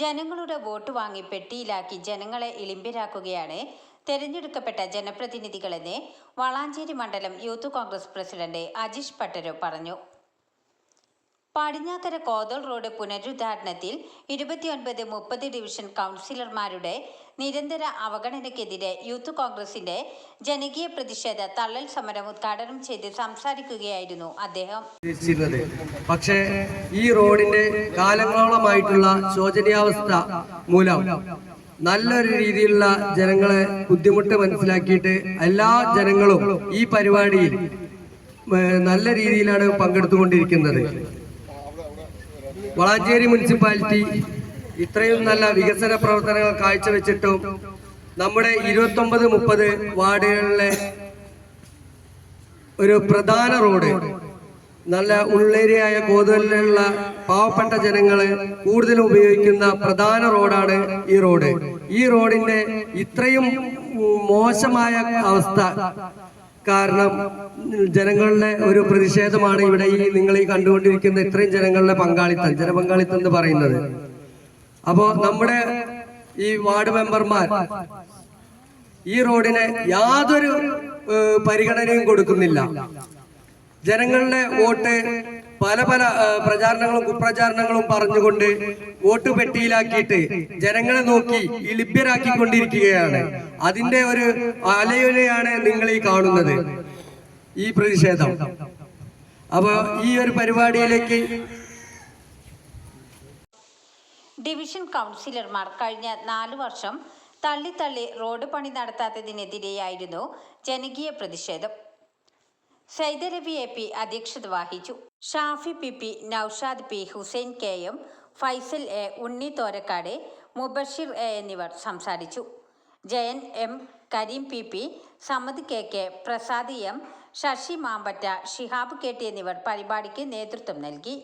ജനങ്ങളുടെ വോട്ട് വാങ്ങി പെട്ടിയിലാക്കി ജനങ്ങളെ ഇളിമ്പിരാക്കുകയാണ് തെരഞ്ഞെടുക്കപ്പെട്ട ജനപ്രതിനിധികളെന്ന് വളാഞ്ചേരി മണ്ഡലം youth congress president Ajeesh Pattar പറഞ്ഞു. പടിഞ്ഞാക്കര കോതൽ റോഡ് പുനരുദ്ധാരണത്തിൽ ഇരുപത്തിയൊൻപത് മുപ്പത് ഡിവിഷൻ കൗൺസിലർമാരുടെ നിരന്തര അവഗണനയ്ക്കെതിരെ യൂത്ത് കോൺഗ്രസിന്റെ ജനകീയ പ്രതിഷേധ തള്ളൽ സമരം ഉദ്ഘാടനം ചെയ്ത് സംസാരിക്കുകയായിരുന്നു അദ്ദേഹം. പക്ഷേ ഈ റോഡിന്റെ കാലങ്ങളോളമായിട്ടുള്ള ശോചനീയാവസ്ഥ മൂലം നല്ലൊരു രീതിയിലുള്ള ജനങ്ങളെ ബുദ്ധിമുട്ട് മനസ്സിലാക്കിയിട്ട് എല്ലാ ജനങ്ങളും ഈ പരിപാടിയിൽ നല്ല രീതിയിലാണ് പങ്കെടുത്തുകൊണ്ടിരിക്കുന്നത്. വളാഞ്ചേരി മുനിസിപ്പാലിറ്റി ഇത്രയും നല്ല വികസന പ്രവർത്തനങ്ങൾ കാഴ്ചവെച്ചിട്ടും നമ്മുടെ ഇരുപത്തൊമ്പത് മുപ്പത് വാർഡുകളിലെ ഒരു പ്രധാന റോഡ് നല്ല ഉള്ളേരിയായ കോതുവലിലുള്ള പാവപ്പെട്ട ജനങ്ങൾ കൂടുതലും ഉപയോഗിക്കുന്ന പ്രധാന റോഡാണ് ഈ റോഡ്. ഈ റോഡിന്റെ ഇത്രയും മോശമായ അവസ്ഥ കാരണം ജനങ്ങളുടെ ഒരു പ്രതിഷേധമാണ് ഇവിടെ ഈ നിങ്ങൾ ഈ കണ്ടുകൊണ്ടിരിക്കുന്ന ഇത്രയും ജനങ്ങളുടെ പങ്കാളിത്തം ജനപങ്കാളിത്തം എന്ന് പറയുന്നത്. അപ്പോ നമ്മുടെ ഈ വാർഡ് മെമ്പർമാർ ഈ റോഡിന് യാതൊരു പരിഗണനയും കൊടുക്കുന്നില്ല. ജനങ്ങളുടെ വോട്ട് പല പല പ്രചാരണങ്ങളും കുപ്രചാരണങ്ങളും പറഞ്ഞുകൊണ്ട് വോട്ട് പെട്ടിയിലാക്കിയിട്ട് ജനങ്ങളെ നോക്കി ലഭ്യരാക്കിക്കൊണ്ടിരിക്കുകയാണ് അതിന്റെ ഒരു അലയൊലയാണ് നിങ്ങൾ ഈ കാണുന്നത്. ഈ പ്രതിഷേധം. അപ്പൊ ഈ ഒരു പരിപാടിയിലേക്ക് ഡിവിഷൻ കൗൺസിലർമാർ കഴിഞ്ഞ നാല് വർഷം തള്ളി തള്ളി റോഡ് പണി നടത്താത്തതിനെതിരെയായിരുന്നു ജനകീയ പ്രതിഷേധം. സൈദരവി എ പി അധ്യക്ഷത വഹിച്ചു. Shafi P P Noushad P Hussain K M Faisal A Unni Thorakkad Mubashir A എന്നിവർ സംസാരിച്ചു. Jayan M Kareem P P Samad K K Prasad M Sasi Mampatta Shihab K T എന്നിവർ പരിപാടിക്ക് നേതൃത്വം നൽകി.